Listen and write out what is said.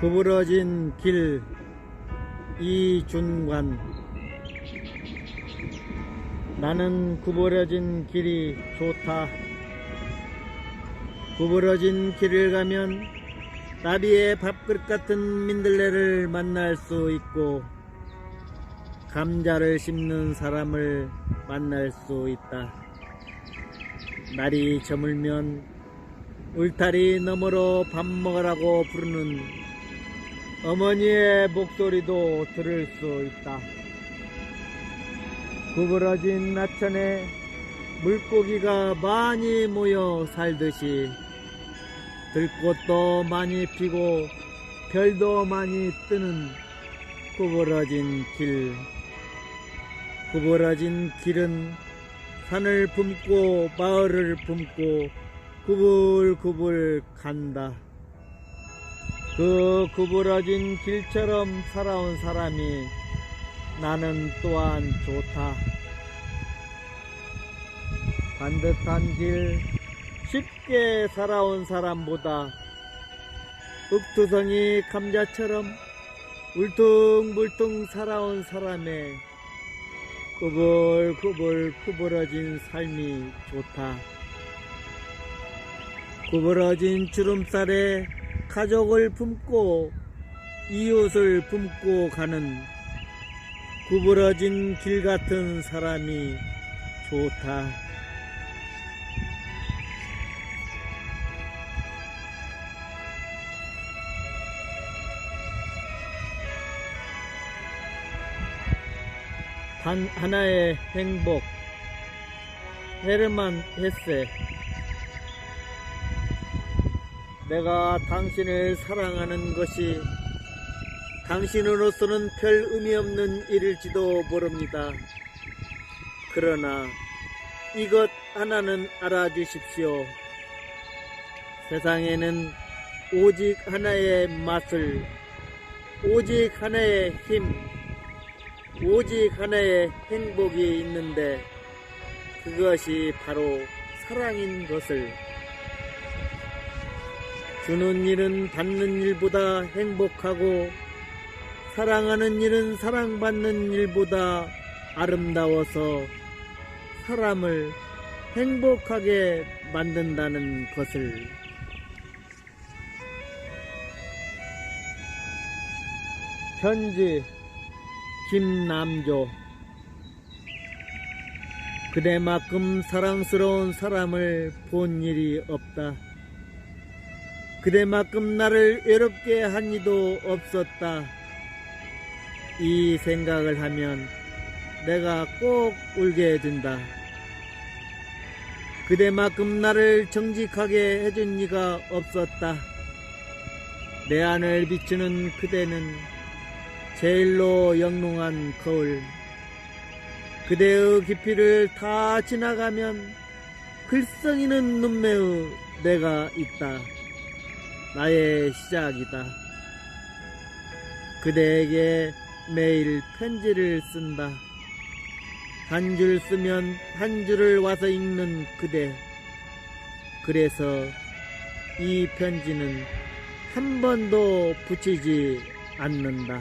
구부러진 길 이준관 나는 구부러진 길이 좋다. 구부러진 길을 가면 나비의 밥그릇 같은 민들레를 만날 수 있고 감자를 씹는 사람을 만날 수 있다. 날이 저물면 울타리 너머로 밥 먹으라고 부르는 어머니의 목소리도 들을 수 있다. 구부러진 나천에 물고기가 많이 모여 살듯이 들꽃도 많이 피고 별도 많이 뜨는 구부러진 길. 구부러진 길은 산을 품고 마을을 품고 구불구불 간다. 그 구부러진 길처럼 살아온 사람이 나는 또한 좋다. 반듯한 길, 쉽게 살아온 사람보다 읍투성이 감자처럼 울퉁불퉁 살아온 사람의 구불구불 구부러진 삶이 좋다. 구부러진 주름살에 가족을 품고 이웃을 품고 가는 구부러진 길 같은 사람이 좋다. 단 하나의 행복. 헤르만 헤세. 내가 당신을 사랑하는 것이 당신으로서는 별 의미 없는 일일지도 모릅니다. 그러나 이것 하나는 알아주십시오. 세상에는 오직 하나의 맛을, 오직 하나의 힘, 오직 하나의 행복이 있는데 그것이 바로 사랑인 것을 주는 일은 받는 일보다 행복하고 사랑하는 일은 사랑받는 일보다 아름다워서 사람을 행복하게 만든다는 것을 편지 김남조 그대만큼 사랑스러운 사람을 본 일이 없다. 그대만큼 나를 외롭게 한 이도 없었다. 이 생각을 하면 내가 꼭 울게 된다. 그대만큼 나를 정직하게 해준 이가 없었다. 내 안을 비추는 그대는 제일로 영롱한 거울. 그대의 깊이를 다 지나가면 글썽이는 눈매의 내가 있다. 나의 시작이다. 그대에게 매일 편지를 쓴다. 한 줄 쓰면 한 줄을 와서 읽는 그대. 그래서 이 편지는 한 번도 붙이지 않는다.